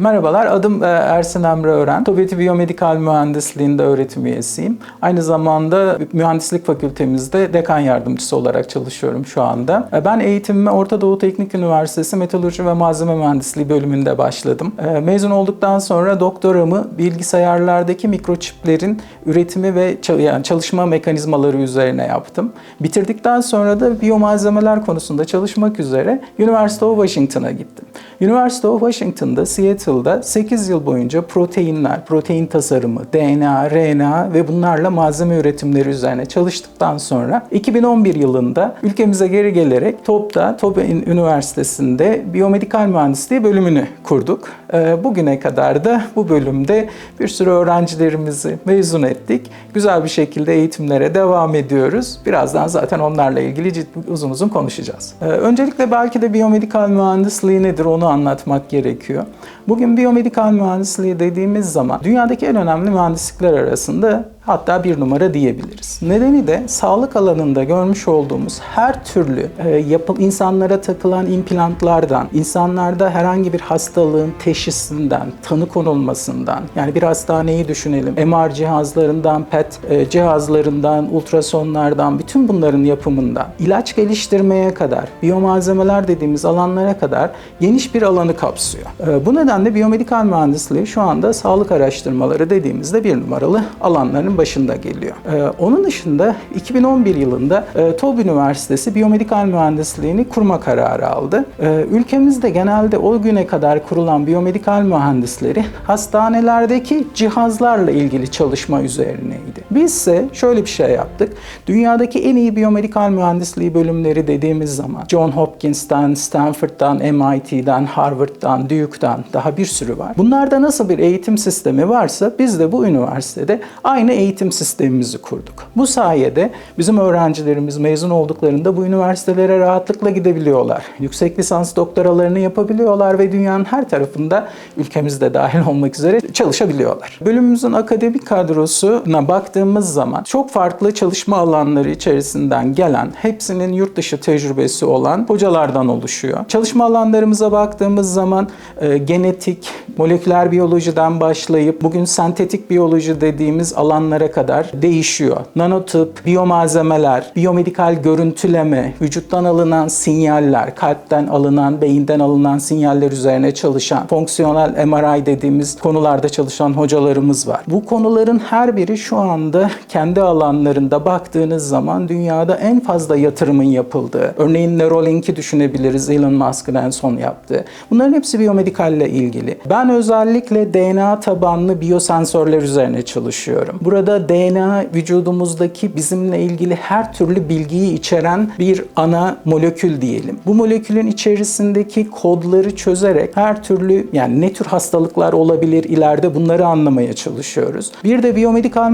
Merhabalar, adım e, Ersin Emre Ören. TOBİT'i Biyomedikal Mühendisliğinde öğretim üyesiyim. Aynı zamanda Mühendislik Fakültemizde dekan yardımcısı olarak çalışıyorum şu anda. E, Ben eğitimime Orta Doğu Teknik Üniversitesi Metalurji ve Malzeme Mühendisliği bölümünde başladım. E, Mezun olduktan sonra doktoramı bilgisayarlardaki mikroçiplerin üretimi ve çalışma mekanizmaları üzerine yaptım. Bitirdikten sonra da biyomalzemeler konusunda çalışmak üzere University of Washington'a gittim. University of Washington'da, Seattle'da 8 yıl boyunca proteinler, protein tasarımı, DNA, RNA ve bunlarla malzeme üretimleri üzerine çalıştıktan sonra 2011 yılında ülkemize geri gelerek TOP'ta, TOP Üniversitesi'nde biyomedikal mühendisliği bölümünü kurduk. Ee, Bugüne kadar da bu bölümde bir sürü öğrencilerimizi mezun ettik. Güzel bir şekilde eğitimlere devam ediyoruz. Birazdan zaten onlarla ilgili ciddi, uzun uzun konuşacağız. Ee, Öncelikle belki de biyomedikal mühendisliği nedir onu anlatmak gerekiyor. Bugün biyomedikal mühendisliği dediğimiz zaman dünyadaki en önemli mühendislikler arasında hatta bir numara diyebiliriz. Nedeni de sağlık alanında görmüş olduğumuz her türlü e, yapı, insanlara takılan implantlardan, insanlarda herhangi bir hastalığın teşhisinden, tanı konulmasından, yani bir hastaneyi düşünelim, MR cihazlarından, PET e, cihazlarından, ultrasonlardan, bütün bunların yapımından, ilaç geliştirmeye kadar, biyomalzemeler dediğimiz alanlara kadar geniş bir alanı kapsıyor. E, bu nedenle biyomedikal mühendisliği şu anda sağlık araştırmaları dediğimizde bir numaralı alanların başında geliyor. Ee, onun dışında 2011 yılında e, TOB Üniversitesi biyomedikal mühendisliğini kurma kararı aldı. Ee, ülkemizde genelde o güne kadar kurulan biyomedikal mühendisleri hastanelerdeki cihazlarla ilgili çalışma üzerineydi. Biz ise şöyle bir şey yaptık. Dünyadaki en iyi biyomedikal mühendisliği bölümleri dediğimiz zaman John Hopkins'ten, Stanford'dan, MIT'den, Harvard'dan, Duke'dan daha bir sürü var. Bunlarda nasıl bir eğitim sistemi varsa biz de bu üniversitede aynı eğitim sistemimizi kurduk. Bu sayede bizim öğrencilerimiz mezun olduklarında bu üniversitelere rahatlıkla gidebiliyorlar. Yüksek lisans doktoralarını yapabiliyorlar ve dünyanın her tarafında ülkemizde dahil olmak üzere çalışabiliyorlar. Bölümümüzün akademik kadrosuna baktığımız zaman çok farklı çalışma alanları içerisinden gelen, hepsinin yurt dışı tecrübesi olan hocalardan oluşuyor. Çalışma alanlarımıza baktığımız zaman e, genetik, moleküler biyolojiden başlayıp bugün sentetik biyoloji dediğimiz alanlara kadar değişiyor. Nanotıp, biyomalzemeler, biyomedikal görüntüleme, vücuttan alınan sinyaller, kalpten alınan, beyinden alınan sinyaller üzerine çalışan, fonksiyonel MRI dediğimiz konularda çalışan hocalarımız var. Bu konuların her biri şu anda kendi alanlarında baktığınız zaman dünyada en fazla yatırımın yapıldığı, örneğin Neuralink'i düşünebiliriz Elon Musk'ın en son yaptığı. Bunların hepsi biyomedikalle ilgili. Ben özellikle DNA tabanlı biyosensörler üzerine çalışıyorum. Burada DNA vücudumuzdaki bizimle ilgili her türlü bilgiyi içeren bir ana molekül diyelim. Bu molekülün içerisindeki kodları çözerek her türlü yani ne tür hastalıklar olabilir ileride bunları anlamaya çalışıyoruz. Bir de biyomedikal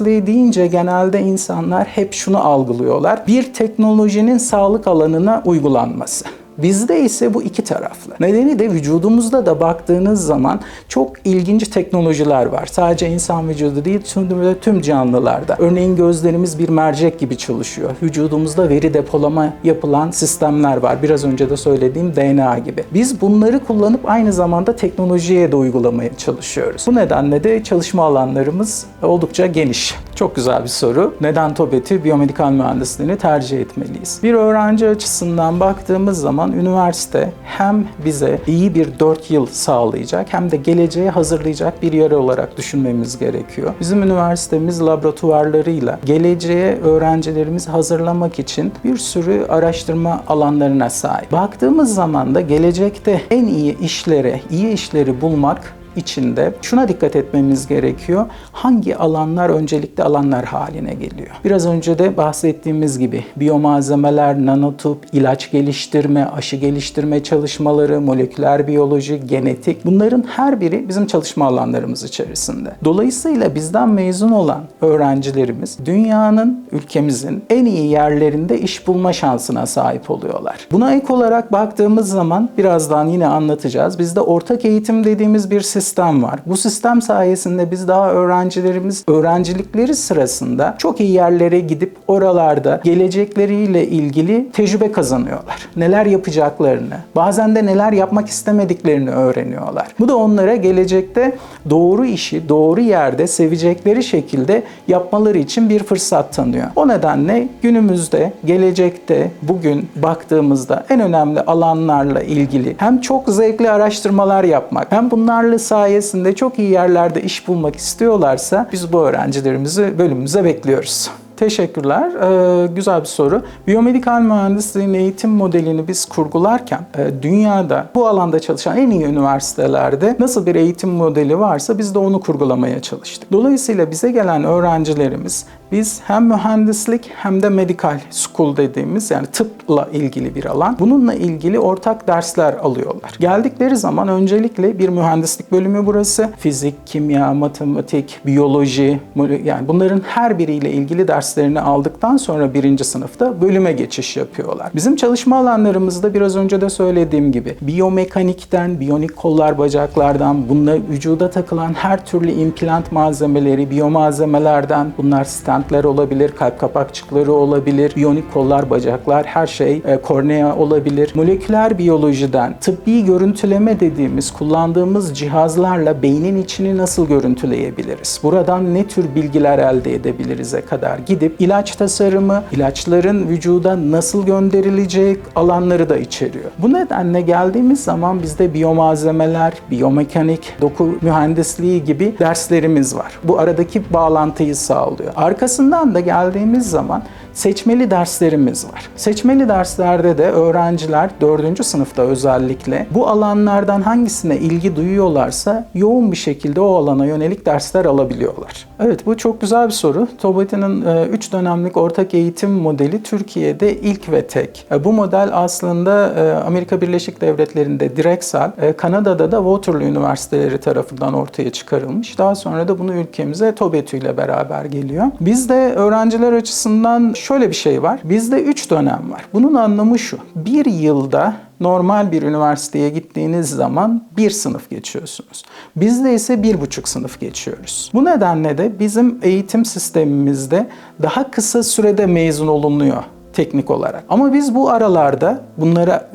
mühendisliği deyince genelde insanlar hep şunu algılıyorlar. Bir teknolojinin sağlık alanına uygulanması. Bizde ise bu iki taraflı. Nedeni de vücudumuzda da baktığınız zaman çok ilginç teknolojiler var. Sadece insan vücudu değil tüm, tüm canlılarda. Örneğin gözlerimiz bir mercek gibi çalışıyor. Vücudumuzda veri depolama yapılan sistemler var. Biraz önce de söylediğim DNA gibi. Biz bunları kullanıp aynı zamanda teknolojiye de uygulamaya çalışıyoruz. Bu nedenle de çalışma alanlarımız oldukça geniş. Çok güzel bir soru. Neden TOBET'i biyomedikal mühendisliğini tercih etmeliyiz? Bir öğrenci açısından baktığımız zaman üniversite hem bize iyi bir 4 yıl sağlayacak hem de geleceğe hazırlayacak bir yer olarak düşünmemiz gerekiyor. Bizim üniversitemiz laboratuvarlarıyla geleceğe öğrencilerimizi hazırlamak için bir sürü araştırma alanlarına sahip. Baktığımız zaman da gelecekte en iyi işlere, iyi işleri bulmak içinde şuna dikkat etmemiz gerekiyor. Hangi alanlar öncelikli alanlar haline geliyor? Biraz önce de bahsettiğimiz gibi biyomalzemeler, nanotüp, ilaç geliştirme, aşı geliştirme çalışmaları, moleküler biyoloji, genetik bunların her biri bizim çalışma alanlarımız içerisinde. Dolayısıyla bizden mezun olan öğrencilerimiz dünyanın, ülkemizin en iyi yerlerinde iş bulma şansına sahip oluyorlar. Buna ek olarak baktığımız zaman birazdan yine anlatacağız. Bizde ortak eğitim dediğimiz bir sistem sistem var. Bu sistem sayesinde biz daha öğrencilerimiz öğrencilikleri sırasında çok iyi yerlere gidip oralarda gelecekleriyle ilgili tecrübe kazanıyorlar. Neler yapacaklarını, bazen de neler yapmak istemediklerini öğreniyorlar. Bu da onlara gelecekte doğru işi doğru yerde sevecekleri şekilde yapmaları için bir fırsat tanıyor. O nedenle günümüzde, gelecekte, bugün baktığımızda en önemli alanlarla ilgili hem çok zevkli araştırmalar yapmak hem bunlarla sayesinde çok iyi yerlerde iş bulmak istiyorlarsa biz bu öğrencilerimizi bölümümüze bekliyoruz. Teşekkürler. Ee, güzel bir soru. Biyomedikal mühendisliğin eğitim modelini biz kurgularken e, dünyada bu alanda çalışan en iyi üniversitelerde nasıl bir eğitim modeli varsa biz de onu kurgulamaya çalıştık. Dolayısıyla bize gelen öğrencilerimiz biz hem mühendislik hem de medical school dediğimiz yani tıpla ilgili bir alan. Bununla ilgili ortak dersler alıyorlar. Geldikleri zaman öncelikle bir mühendislik bölümü burası. Fizik, kimya, matematik, biyoloji yani bunların her biriyle ilgili derslerini aldıktan sonra birinci sınıfta bölüme geçiş yapıyorlar. Bizim çalışma alanlarımızda biraz önce de söylediğim gibi biyomekanikten, biyonik kollar bacaklardan, bununla vücuda takılan her türlü implant malzemeleri, biyomalzemelerden bunlar stent olabilir, kalp kapakçıkları olabilir, biyonik kollar, bacaklar, her şey, e, kornea olabilir. Moleküler biyolojiden tıbbi görüntüleme dediğimiz kullandığımız cihazlarla beynin içini nasıl görüntüleyebiliriz? Buradan ne tür bilgiler elde edebiliriz'e kadar gidip ilaç tasarımı, ilaçların vücuda nasıl gönderilecek alanları da içeriyor. Bu nedenle geldiğimiz zaman bizde biyomalzemeler, biyomekanik, doku mühendisliği gibi derslerimiz var. Bu aradaki bağlantıyı sağlıyor. Arkası Arkasından da geldiğimiz zaman seçmeli derslerimiz var. Seçmeli derslerde de öğrenciler 4. sınıfta özellikle bu alanlardan hangisine ilgi duyuyorlarsa yoğun bir şekilde o alana yönelik dersler alabiliyorlar. Evet bu çok güzel bir soru. TOBAT'ın 3 e, dönemlik ortak eğitim modeli Türkiye'de ilk ve tek. E, bu model aslında e, Amerika Birleşik Devletleri'nde Drexel, Kanada'da da Waterloo Üniversiteleri tarafından ortaya çıkarılmış. Daha sonra da bunu ülkemize TOBETÜ ile beraber geliyor. Biz de öğrenciler açısından şöyle bir şey var. Bizde 3 dönem var. Bunun anlamı şu. Bir yılda normal bir üniversiteye gittiğiniz zaman bir sınıf geçiyorsunuz. Bizde ise bir buçuk sınıf geçiyoruz. Bu nedenle de bizim eğitim sistemimizde daha kısa sürede mezun olunuyor teknik olarak. Ama biz bu aralarda bunlara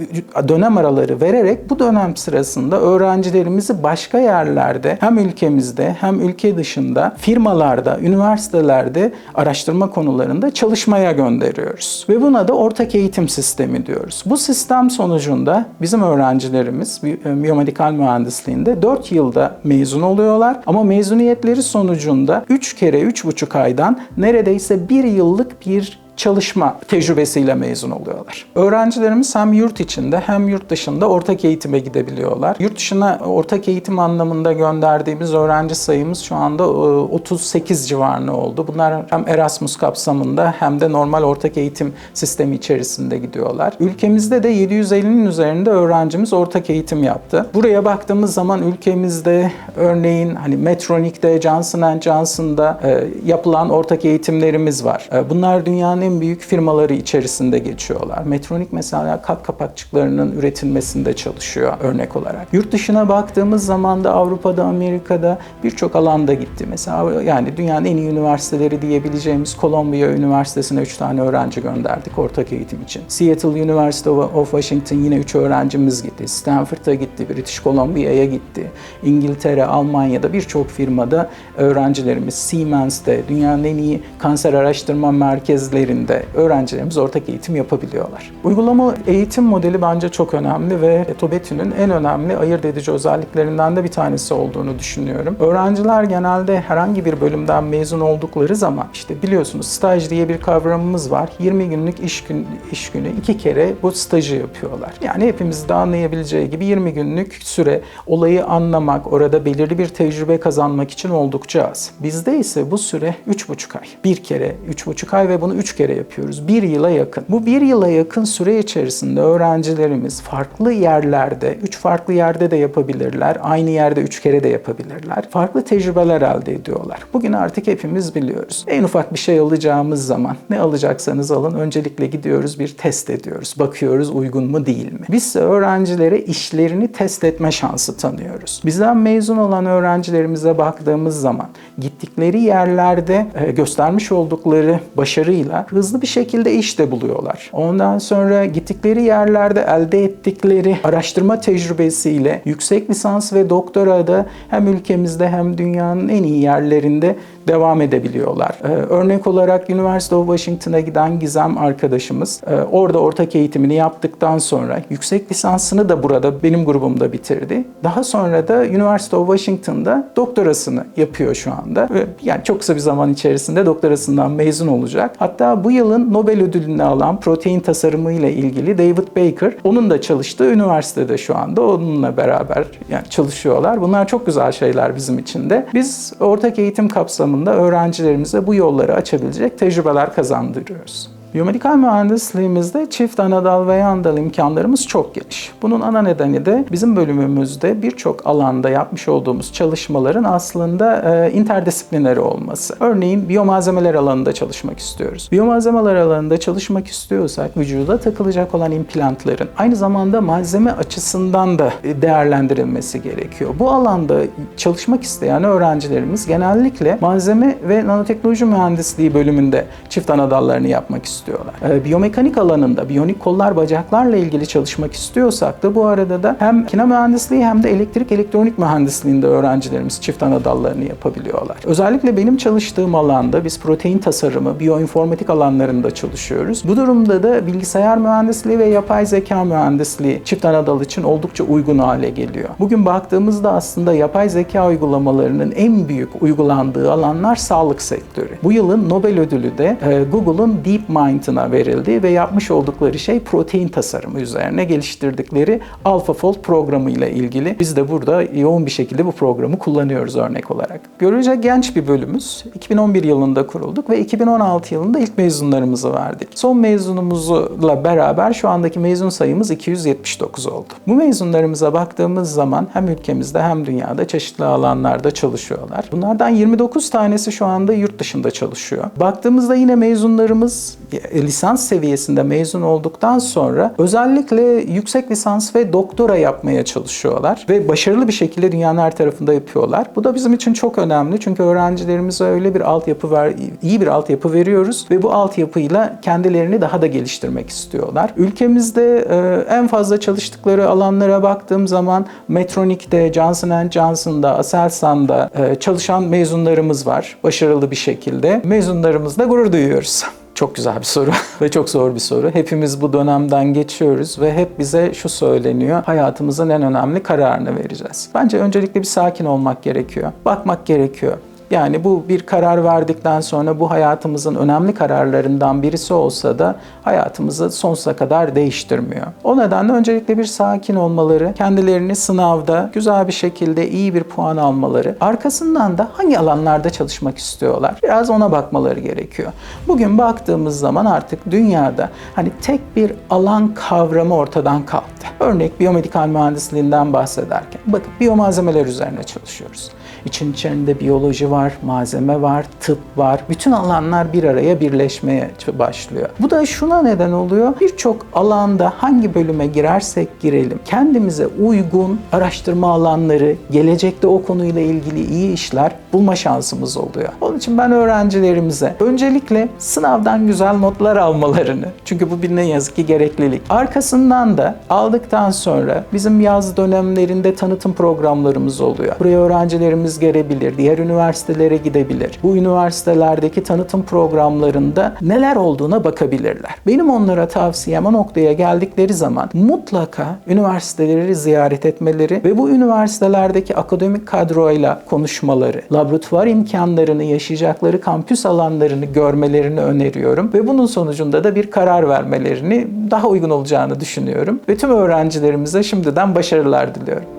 dönem araları vererek bu dönem sırasında öğrencilerimizi başka yerlerde hem ülkemizde hem ülke dışında firmalarda, üniversitelerde araştırma konularında çalışmaya gönderiyoruz. Ve buna da ortak eğitim sistemi diyoruz. Bu sistem sonucunda bizim öğrencilerimiz e, biyomedikal mühendisliğinde 4 yılda mezun oluyorlar ama mezuniyetleri sonucunda 3 kere 3,5 aydan neredeyse 1 yıllık bir çalışma tecrübesiyle mezun oluyorlar. Öğrencilerimiz hem yurt içinde hem yurt dışında ortak eğitime gidebiliyorlar. Yurt dışına ortak eğitim anlamında gönderdiğimiz öğrenci sayımız şu anda 38 e, civarında oldu. Bunlar hem Erasmus kapsamında hem de normal ortak eğitim sistemi içerisinde gidiyorlar. Ülkemizde de 750'nin üzerinde öğrencimiz ortak eğitim yaptı. Buraya baktığımız zaman ülkemizde örneğin hani Metronik'te, Johnson Johnson'da e, yapılan ortak eğitimlerimiz var. E, bunlar dünyanın en büyük firmaları içerisinde geçiyorlar. Metronik mesela kalp kapakçıklarının üretilmesinde çalışıyor örnek olarak. Yurt dışına baktığımız zaman da Avrupa'da, Amerika'da birçok alanda gitti. Mesela yani dünyanın en iyi üniversiteleri diyebileceğimiz Columbia Üniversitesi'ne 3 tane öğrenci gönderdik ortak eğitim için. Seattle University of Washington yine 3 öğrencimiz gitti. Stanford'a gitti, British Columbia'ya gitti. İngiltere, Almanya'da birçok firmada öğrencilerimiz Siemens'te, dünyanın en iyi kanser araştırma merkezlerinde şeklinde öğrencilerimiz ortak eğitim yapabiliyorlar. Uygulama eğitim modeli bence çok önemli ve TOBETÜ'nün en önemli ayırt edici özelliklerinden de bir tanesi olduğunu düşünüyorum. Öğrenciler genelde herhangi bir bölümden mezun oldukları zaman işte biliyorsunuz staj diye bir kavramımız var. 20 günlük iş, gün, iş günü iki kere bu stajı yapıyorlar. Yani hepimiz de anlayabileceği gibi 20 günlük süre olayı anlamak, orada belirli bir tecrübe kazanmak için oldukça az. Bizde ise bu süre 3,5 ay. Bir kere 3,5 ay ve bunu 3 kere kere yapıyoruz. Bir yıla yakın. Bu bir yıla yakın süre içerisinde öğrencilerimiz farklı yerlerde, üç farklı yerde de yapabilirler. Aynı yerde üç kere de yapabilirler. Farklı tecrübeler elde ediyorlar. Bugün artık hepimiz biliyoruz. En ufak bir şey alacağımız zaman ne alacaksanız alın öncelikle gidiyoruz bir test ediyoruz. Bakıyoruz uygun mu değil mi? Biz öğrencilere işlerini test etme şansı tanıyoruz. Bizden mezun olan öğrencilerimize baktığımız zaman gittikleri yerlerde e, göstermiş oldukları başarıyla hızlı bir şekilde iş de buluyorlar. Ondan sonra gittikleri yerlerde elde ettikleri araştırma tecrübesiyle yüksek lisans ve doktora da hem ülkemizde hem dünyanın en iyi yerlerinde devam edebiliyorlar. Ee, örnek olarak University of Washington'a giden Gizem arkadaşımız e, orada ortak eğitimini yaptıktan sonra yüksek lisansını da burada benim grubumda bitirdi. Daha sonra da University of Washington'da doktorasını yapıyor şu anda. Yani çok kısa bir zaman içerisinde doktorasından mezun olacak. Hatta bu yılın Nobel ödülünü alan protein tasarımı ile ilgili David Baker onun da çalıştığı üniversitede şu anda onunla beraber yani çalışıyorlar. Bunlar çok güzel şeyler bizim için de. Biz ortak eğitim kapsamında öğrencilerimize bu yolları açabilecek tecrübeler kazandırıyoruz. Biyomedikal mühendisliğimizde çift anadal ve yan dal imkanlarımız çok geniş. Bunun ana nedeni de bizim bölümümüzde birçok alanda yapmış olduğumuz çalışmaların aslında e, interdisiplineri olması. Örneğin biyomalzemeler alanında çalışmak istiyoruz. Biyomalzemeler alanında çalışmak istiyorsak vücuda takılacak olan implantların aynı zamanda malzeme açısından da değerlendirilmesi gerekiyor. Bu alanda çalışmak isteyen öğrencilerimiz genellikle malzeme ve nanoteknoloji mühendisliği bölümünde çift anadallarını yapmak istiyor istiyorlar. E, biyomekanik alanında biyonik kollar bacaklarla ilgili çalışmak istiyorsak da bu arada da hem kina mühendisliği hem de elektrik elektronik mühendisliğinde öğrencilerimiz çift ana dallarını yapabiliyorlar. Özellikle benim çalıştığım alanda biz protein tasarımı, biyoinformatik alanlarında çalışıyoruz. Bu durumda da bilgisayar mühendisliği ve yapay zeka mühendisliği çift ana dal için oldukça uygun hale geliyor. Bugün baktığımızda aslında yapay zeka uygulamalarının en büyük uygulandığı alanlar sağlık sektörü. Bu yılın Nobel ödülü de e, Google'un DeepMind Mind'ına verildi ve yapmış oldukları şey protein tasarımı üzerine geliştirdikleri AlphaFold programı ile ilgili. Biz de burada yoğun bir şekilde bu programı kullanıyoruz örnek olarak. Görece genç bir bölümüz. 2011 yılında kurulduk ve 2016 yılında ilk mezunlarımızı verdik. Son mezunumuzla beraber şu andaki mezun sayımız 279 oldu. Bu mezunlarımıza baktığımız zaman hem ülkemizde hem dünyada çeşitli alanlarda çalışıyorlar. Bunlardan 29 tanesi şu anda yurt dışında çalışıyor. Baktığımızda yine mezunlarımız lisans seviyesinde mezun olduktan sonra özellikle yüksek lisans ve doktora yapmaya çalışıyorlar ve başarılı bir şekilde dünyanın her tarafında yapıyorlar. Bu da bizim için çok önemli çünkü öğrencilerimize öyle bir altyapı ver, iyi bir altyapı veriyoruz ve bu altyapıyla kendilerini daha da geliştirmek istiyorlar. Ülkemizde e, en fazla çalıştıkları alanlara baktığım zaman Metronik'te, Johnson Johnson'da, Aselsan'da e, çalışan mezunlarımız var başarılı bir şekilde. Mezunlarımızla gurur duyuyoruz. Çok güzel bir soru ve çok zor bir soru. Hepimiz bu dönemden geçiyoruz ve hep bize şu söyleniyor. Hayatımızın en önemli kararını vereceğiz. Bence öncelikle bir sakin olmak gerekiyor. Bakmak gerekiyor. Yani bu bir karar verdikten sonra bu hayatımızın önemli kararlarından birisi olsa da hayatımızı sonsuza kadar değiştirmiyor. O nedenle öncelikle bir sakin olmaları, kendilerini sınavda güzel bir şekilde iyi bir puan almaları, arkasından da hangi alanlarda çalışmak istiyorlar biraz ona bakmaları gerekiyor. Bugün baktığımız zaman artık dünyada hani tek bir alan kavramı ortadan kalktı. Örnek biyomedikal mühendisliğinden bahsederken bakın biyomalzemeler üzerine çalışıyoruz. İçin içerisinde biyoloji var, malzeme var, tıp var. Bütün alanlar bir araya birleşmeye başlıyor. Bu da şuna neden oluyor. Birçok alanda hangi bölüme girersek girelim kendimize uygun araştırma alanları, gelecekte o konuyla ilgili iyi işler bulma şansımız oluyor. Onun için ben öğrencilerimize öncelikle sınavdan güzel notlar almalarını, çünkü bu bir ne yazık ki gereklilik. Arkasından da aldıktan sonra bizim yaz dönemlerinde tanıtım programlarımız oluyor. Buraya öğrencilerimiz gelebilir, diğer üniversitelere gidebilir. Bu üniversitelerdeki tanıtım programlarında neler olduğuna bakabilirler. Benim onlara tavsiyem o noktaya geldikleri zaman mutlaka üniversiteleri ziyaret etmeleri ve bu üniversitelerdeki akademik kadroyla konuşmaları, laboratuvar imkanlarını, yaşayacakları kampüs alanlarını görmelerini öneriyorum ve bunun sonucunda da bir karar vermelerini daha uygun olacağını düşünüyorum ve tüm öğrencilerimize şimdiden başarılar diliyorum.